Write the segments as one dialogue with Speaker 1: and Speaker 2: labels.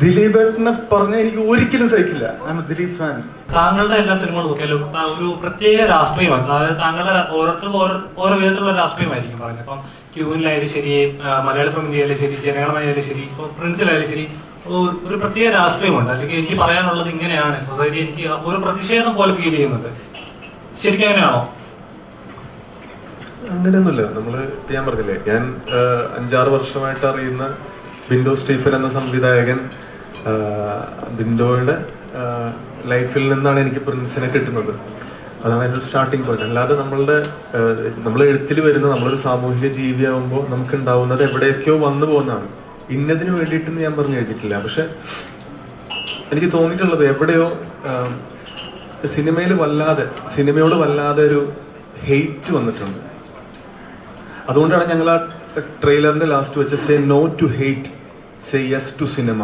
Speaker 1: ദിലീപേട്ടനെ പറഞ്ഞ എനിക്ക് ഒരിക്കലും സഹിക്കില്ല. ഞാൻ ദിലീപ് ഫാൻ
Speaker 2: താങ്കളുടെ എല്ലാ സിനിമകളും നോക്കിയാലും ഒരു പ്രത്യേക രാഷ്ട്രീയമാണ് അതായത് താങ്കളുടെ ഓരോരുത്തർക്കും ഓരോ ഓരോ വിധത്തിലുള്ള രാഷ്ട്രീയമായിരിക്കും പറഞ്ഞത് അപ്പം ക്യൂവിലായാലും ശരി ആ, ഫ്രം ഇന്ത്യയിലും ശരി ജനങ്ങളായാലും ശരി ഇപ്പൊ പ്രിൻസിലായാലും ശരി ഒരു- പ്രത്യേക രാഷ്ട്രീയമുണ്ട്. അല്ലെങ്കിൽ എനിക്ക് പറയാനുള്ളത് ഇങ്ങനെയാണ്. സൊസൈറ്റി എനിക്ക് ഒരു പ്രതിഷേധം പോലെ ഫീൽ ചെയ്യുന്നത് ശരിക്കും അങ്ങനെയാണോ?
Speaker 3: അങ്ങനെയൊന്നുമില്ല. നമ്മൾ ഞാൻ പറഞ്ഞില്ലേ ഞാൻ അഞ്ചാറ് വർഷമായിട്ട് അറിയുന്ന ബിൻഡോ സ്റ്റീഫൻ എന്ന സംവിധായകൻ ആ, ബിൻഡോയുടെ ലൈഫിൽ നിന്നാണ് എനിക്ക് പ്രിൻസിനെ കിട്ടുന്നത്. അതാണ് അതിന്റെ സ്റ്റാർട്ടിങ് പോയിന്റ് അല്ലാതെ നമ്മളുടെ നമ്മൾ എഴുത്തിൽ വരുന്ന നമ്മളൊരു സാമൂഹിക ജീവിയാവുമ്പോൾ നമുക്ക് ഉണ്ടാവുന്നത് എവിടെയൊക്കെയോ വന്നു പോകുന്നതാണ്. ഇന്നതിന് വേണ്ടിയിട്ടെന്ന് ഞാൻ പറഞ്ഞു എഴുതിയിട്ടില്ല. പക്ഷെ എനിക്ക് തോന്നിയിട്ടുള്ളത് എവിടെയോ സിനിമയിൽ വല്ലാതെ സിനിമയോട് വല്ലാതെ ഒരു ഹെയ്റ്റ് വന്നിട്ടുണ്ട്. അതുകൊണ്ടാണ് ഞങ്ങൾ ആ ട്രെയിലറിന്റെ ലാസ്റ്റ് വെച്ച് say no to hate say yes to cinema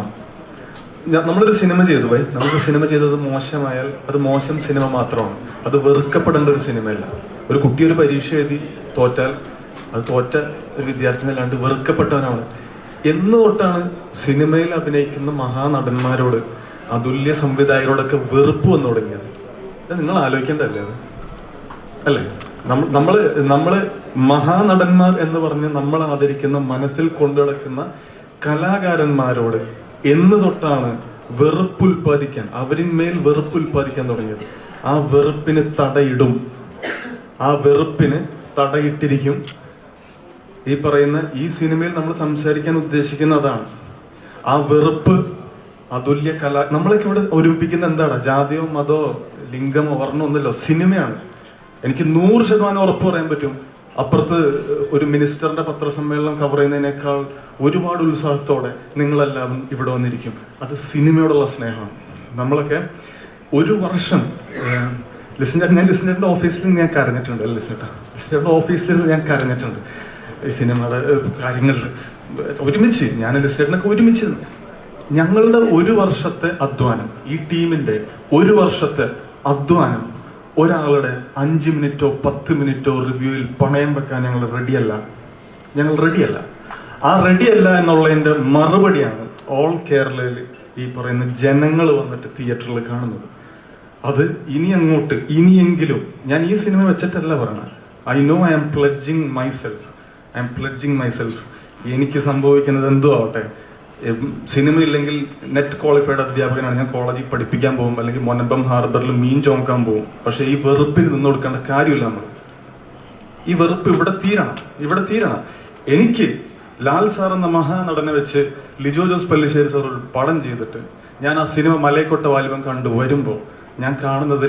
Speaker 3: നമ്മളൊരു സിനിമ ചെയ്തു പോയി. നമുക്ക് സിനിമ ചെയ്തത് മോശമായാൽ അത് മോശം സിനിമ മാത്രമാണ്. അത് വെറുക്കപ്പെടേണ്ട ഒരു സിനിമയല്ല. ഒരു കുട്ടി ഒരു പരീക്ഷ എഴുതി തോറ്റാൽ അത് തോറ്റ ഒരു വിദ്യാർത്ഥി അല്ലാണ്ട് വെറുക്കപ്പെട്ടവനാണ്. എന്ന് തൊട്ടാണ് സിനിമയിൽ അഭിനയിക്കുന്ന മഹാനടന്മാരോട് അതുല്യ സംവിധായകരോടൊക്കെ വെറുപ്പ് വന്നു തുടങ്ങിയത്. നിങ്ങൾ ആലോചിക്കേണ്ടതല്ലേ അത്? അല്ലേ? നമ്മൾ നമ്മൾ മഹാനടന്മാർ എന്ന് പറഞ്ഞ് നമ്മൾ ആദരിക്കുന്ന മനസ്സിൽ കൊണ്ടു കലാകാരന്മാരോട് എന്ന് തൊട്ടാണ് വെറുപ്പ് ഉൽപ്പാദിക്കാൻ അവരിന്മേൽ വെറുപ്പ് ഉൽപ്പാദിക്കാൻ തുടങ്ങിയത്. ആ വെറുപ്പിന് തടയിടും. ആ വെറുപ്പിന് തടയിട്ടിരിക്കും. ഈ പറയുന്ന ഈ സിനിമയിൽ നമ്മൾ സംസാരിക്കാൻ ഉദ്ദേശിക്കുന്ന അതാണ്. ആ വെറുപ്പ് അതുല്യ കല നമ്മളൊക്കെ ഇവിടെ ഒരുമിപ്പിക്കുന്ന എന്താണ് ജാതിയോ മതോ ലിംഗമോ വർണമോ ഒന്നല്ലോ സിനിമയാണ്. എനിക്ക് നൂറ് ശതമാനം ഉറപ്പ് പറയാൻ പറ്റും. അപ്പുറത്ത് ഒരു മിനിസ്റ്ററിന്റെ പത്രസമ്മേളനം കവർ ചെയ്യുന്നതിനേക്കാൾ ഒരുപാട് ഉത്സാഹത്തോടെ നിങ്ങളെല്ലാവരും ഇവിടെ വന്നിരിക്കും. അത് സിനിമയോടുള്ള സ്നേഹമാണ്. നമ്മളൊക്കെ ഒരു വർഷം ലിസൺ ഞാൻ ലിസണിന്റെ ഓഫീസിൽ ഞാൻ കരഞ്ഞിട്ടുണ്ട്. ലിസണേട്ടാ ലിസണിന്റെ ഓഫീസിൽ ഞാൻ കരഞ്ഞിട്ടുണ്ട്. ഈ സിനിമയുടെ കാര്യങ്ങളിൽ ഒരുമിച്ച് ഞാൻ ലിസ്റ്റേറ്റിനൊക്കെ ഒരുമിച്ച്. ഞങ്ങളുടെ ഒരു വർഷത്തെ അധ്വാനം ഈ ടീമിന്റെ ഒരു വർഷത്തെ അധ്വാനം ഒരാളുടെ അഞ്ച് മിനിറ്റോ പത്ത് മിനിറ്റോ റിവ്യൂവിൽ പണയം വെക്കാൻ ഞങ്ങൾ റെഡിയല്ല ഞങ്ങൾ റെഡിയല്ല ആ റെഡിയല്ല എന്നുള്ളതിന്റെ മറുപടിയാണ് ഓൾ കേരളയിൽ ഈ പറയുന്ന ജനങ്ങൾ വന്നിട്ട് തിയേറ്ററിൽ കാണുന്നത്. അത് ഇനി അങ്ങോട്ട് ഇനിയെങ്കിലും ഞാൻ ഈ സിനിമ വെച്ചിട്ടല്ല പറയണത്. I know I am pledging myself I am pledging myself എനിക്ക് സംഭവിക്കുന്നത് എന്തോ ആവട്ടെ സിനിമ ഇല്ലെങ്കിൽ നെറ്റ് ക്വാളിഫൈഡ് അധ്യാപകനാണ് ഞാൻ കോളേജിൽ പഠിപ്പിക്കാൻ പോകും അല്ലെങ്കിൽ മൊനപ്പം ഹാർബറിൽ മീൻ ചോക്കാൻ പോകും. പക്ഷെ ഈ വെറുപ്പിൽ നിന്ന് കൊടുക്കേണ്ട കാര്യമില്ല നമ്മൾ. ഈ വെറുപ്പ് ഇവിടെ തീരണം ഇവിടെ തീരണം. എനിക്ക് ലാൽ സാർ എന്ന മഹാനടനെ വെച്ച് ലിജോ ജോസ് പല്ലിശ്ശേരി സാർ ഒരു പടം ചെയ്തിട്ട് ഞാൻ ആ സിനിമ മലയക്കൊട്ട വാലിബം കണ്ടു വരുമ്പോൾ ഞാൻ കാണുന്നത്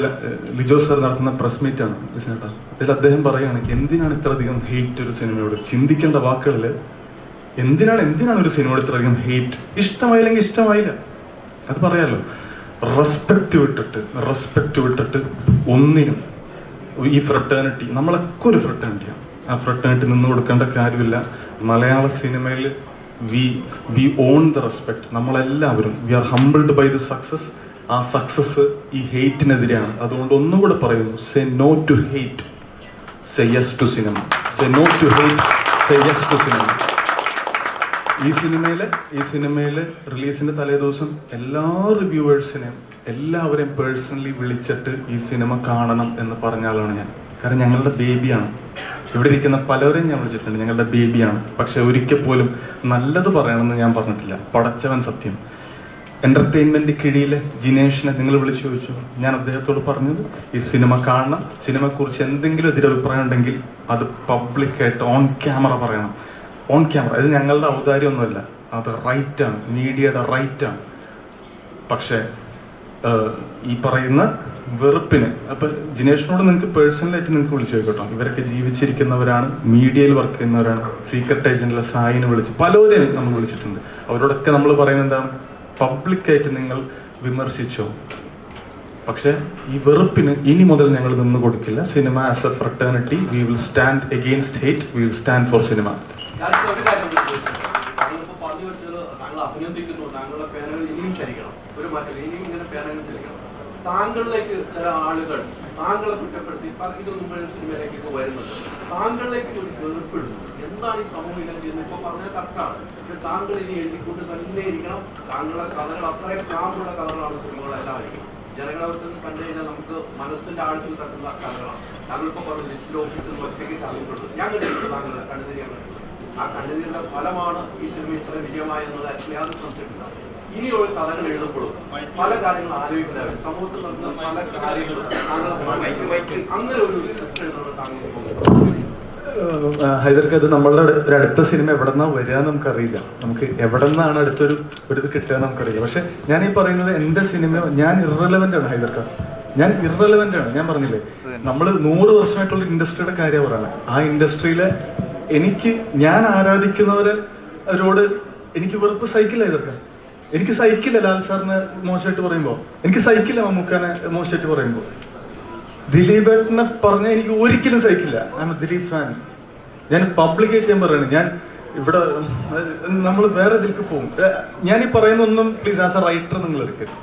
Speaker 3: ലിജോ സാർ നടത്തുന്ന പ്രസ് ആണ്. ലിസ്നേട്ടാ അതിൽ അദ്ദേഹം പറയുകയാണ് എന്തിനാണ് ഇത്രയധികം ഹെയ്റ്റ് ഒരു സിനിമയോട്? ചിന്തിക്കേണ്ട വാക്കുകളിൽ എന്തിനാണ് എന്തിനാണ് ഒരു സിനിമ ഇത്രയധികം ഹെയ്റ്റ് ഇഷ്ടമായില്ലെങ്കിൽ ഇഷ്ടമായില്ല. അത് പറയാലോ. റെസ്പെക്റ്റ് വിട്ടിട്ട് റെസ്പെക്റ്റ് വിട്ടിട്ട് ഒന്നിനും ഈ ഫ്രട്ടേണിറ്റി നമ്മളൊക്കെ ഒരു ഫ്രട്ടേണിറ്റിയാണ് ആ ഫ്രട്ടേണിറ്റി നിന്ന് കൊടുക്കേണ്ട കാര്യമില്ല. മലയാള സിനിമയിൽ we we on the respect നമ്മളെല്ലാവരും we are humbled by the success ആ സക്സസ് ഈ ഹെയ്റ്റിനെതിരെയാണ് അതുകൊണ്ട് ഒന്നും കൂടെ പറയുന്നു say no to hate say yes to cinema say no to hate say yes to cinema ഈ സിനിമയിൽ ഈ സിനിമയിൽ റിലീസിന്റെ തലേദിവസം എല്ലാ റിവ്യൂവേഴ്സിനെയും എല്ലാവരെയും പേഴ്സണലി വിളിച്ചിട്ട് ഈ സിനിമ കാണണം എന്ന് പറഞ്ഞാലാണ് ഞാൻ. കാരണം ഞങ്ങളുടെ ബേബിയാണ്. ഇവിടെ ഇരിക്കുന്ന പലവരെയും ഞാൻ വിളിച്ചിട്ടുണ്ട്. ഞങ്ങളുടെ ബേബിയാണ്. പക്ഷെ ഒരിക്കൽ പോലും നല്ലത് പറയണമെന്ന് ഞാൻ പറഞ്ഞിട്ടില്ല. പടച്ചവൻ സത്യം. എന്റർടൈൻമെന്റ് കിഴിയിലെ ജിനേഷിനെ നിങ്ങൾ വിളിച്ചു ചോദിച്ചു. ഞാൻ അദ്ദേഹത്തോട് പറഞ്ഞത് ഈ സിനിമ കാണണം. സിനിമയെക്കുറിച്ച് എന്തെങ്കിലും എതിരഭിപ്രായം ഉണ്ടെങ്കിൽ അത് പബ്ലിക്കായിട്ട് ഓൺ ക്യാമറ പറയണം. ഓൺ ക്യാമറ ഇത് ഞങ്ങളുടെ ഔദാര്യമൊന്നുമല്ല. അത് റൈറ്റാണ്. മീഡിയയുടെ റൈറ്റാണ്. പക്ഷേ ഈ പറയുന്ന വെറുപ്പിന്. അപ്പൊ ജിനേഷിനോട് നിങ്ങൾക്ക് പേഴ്സണലായിട്ട് നിങ്ങൾക്ക് വിളിച്ചു നോക്കട്ടോ ഇവരൊക്കെ ജീവിച്ചിരിക്കുന്നവരാണ് മീഡിയയിൽ വർക്ക് ചെയ്യുന്നവരാണ്. സീക്രട്ട് ഏജന്റിലെ സായിനെ വിളിച്ച് പലരെയും നമ്മൾ വിളിച്ചിട്ടുണ്ട്. അവരോടൊക്കെ നമ്മൾ പറയുന്നത് എന്താണ്? പബ്ലിക്കായിട്ട് നിങ്ങൾ വിമർശിച്ചോ? പക്ഷെ ഈ വെറുപ്പിന് ഇനി മുതൽ ഞങ്ങൾ നിന്ന് കൊടുക്കില്ല. Cinema as a fraternity we will stand against hate we will stand for cinema
Speaker 4: താങ്കളിലേക്ക് ചില ആളുകൾ താങ്കളെ കുറ്റപ്പെടുത്തി ഇതൊന്നും മുമ്പ് സിനിമയിലേക്കൊക്കെ വരുന്നത്. താങ്കളിലേക്ക് ഒരു വെറുപ്പെടുന്നു. എന്താണ് ഈ സമൂഹം ഇങ്ങനെ ചെയ്യുന്നത്? ഇപ്പൊ പറഞ്ഞത് കറക്റ്റാണ് പക്ഷെ താങ്കൾ ഇനി എഴുതിക്കൊണ്ട് തന്നെ ഇരിക്കണം. താങ്കളുടെ കഥകൾ അത്രയും ക്ലാമുള്ള കഥകളാണ് സിനിമകളെല്ലാം ആയിരിക്കും നിന്ന് കണ്ടു കഴിഞ്ഞാൽ നമുക്ക് മനസ്സിന്റെ ആഴത്തിൽ തട്ടുന്ന കഥകളാണ്. താങ്കൾ ഇപ്പൊ പറഞ്ഞു ലിസ്റ്റിൽ ഓഫീസിൽ ഒറ്റയ്ക്ക് ചാലിട്ടുണ്ട് ഞാൻ കണ്ടിട്ടുണ്ട് താങ്കളെ കണ്ണുതിരിയാൻ കണ്ടിട്ടുണ്ട് ആ കണ്ണുതിരിന്റെ ഫലമാണ് ഈ സിനിമ ഇത്ര വിജയമായെന്നത് യാതൊരു സംശയമില്ല ഇനിയുള്ള കഥകൾ എഴുതുമ്പോഴും പല കാര്യങ്ങൾ ആലോചിക്കുന്നവർ സമൂഹത്തിൽ നടക്കുന്ന പല കാര്യങ്ങളും അങ്ങനെ ഒരു സ്ക്രിപ്റ്റ് എഴുതുന്നത് താങ്കൾ തോന്നുന്നു
Speaker 3: ഹൈദർക്ക് അത് നമ്മളുടെ ഒരു അടുത്ത സിനിമ എവിടെ നിന്നാ വരിക നമുക്കറിയില്ല. നമുക്ക് എവിടെ നിന്നാണ് അടുത്തൊരു ഒരു ഇത് കിട്ടുക നമുക്കറിയില്ല. പക്ഷെ ഞാൻ ഈ പറയുന്നത് എന്റെ സിനിമ ഞാൻ ഇറലവന്റ് ആണ് ഹൈദർക്ക. ഞാൻ ഇറലവന്റ് ആണ്. ഞാൻ പറഞ്ഞില്ലേ? നമ്മൾ നൂറ് വർഷമായിട്ടുള്ള ഇൻഡസ്ട്രിയുടെ കാര്യം പറയണം ആ ഇൻഡസ്ട്രിയിലെ എനിക്ക് ഞാൻ ആരാധിക്കുന്നവരെ അവരോട് എനിക്ക് വെറുപ്പ് സൈക്കിൾ ഹൈദർക്ക. എനിക്ക് സൈക്കിള ലാൽ സാറിനെ മോശമായിട്ട് പറയുമ്പോൾ. എനിക്ക് സൈക്കിള മമ്മൂക്കാനെ മോശമായിട്ട് പറയുമ്പോൾ. ദിലീപേട്ടനെ പറഞ്ഞ എനിക്ക് ഒരിക്കലും സഹിക്കില്ല. ഞാൻ ദിലീപ് ഫാൻ ഞാൻ പബ്ലിക്കേറ്റ് ഞാൻ പറയുന്നത് ഞാൻ ഇവിടെ നമ്മൾ വേറെ ഇതിലേക്ക് പോകും. ഞാൻ ഈ പറയുന്ന ഒന്നും പ്ലീസ് ആസ് എ റൈറ്റർ നിങ്ങൾ എടുക്കരുത്.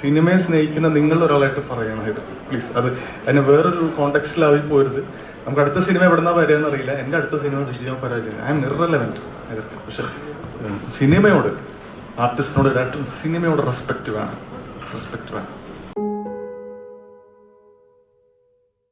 Speaker 3: സിനിമയെ സ്നേഹിക്കുന്ന നിങ്ങൾ ഒരാളായിട്ട് പറയണം ഇത്. പ്ലീസ് അത് അതിനെ വേറൊരു കോണ്ടെക്സ്റ്റിലായി പോരുത്. നമുക്ക് അടുത്ത സിനിമ എവിടെന്നാ നിന്നാ അറിയില്ല. എന്റെ അടുത്ത സിനിമ വിജയം പരാജയം ഐ എം ഇറലവന്റ് ഇതൊക്കെ പക്ഷെ സിനിമയോട് ആർട്ടിസ്റ്റിനോട് സിനിമയോട് റെസ്പെക്റ്റ് വേണം റെസ്പെക്റ്റ് വേണം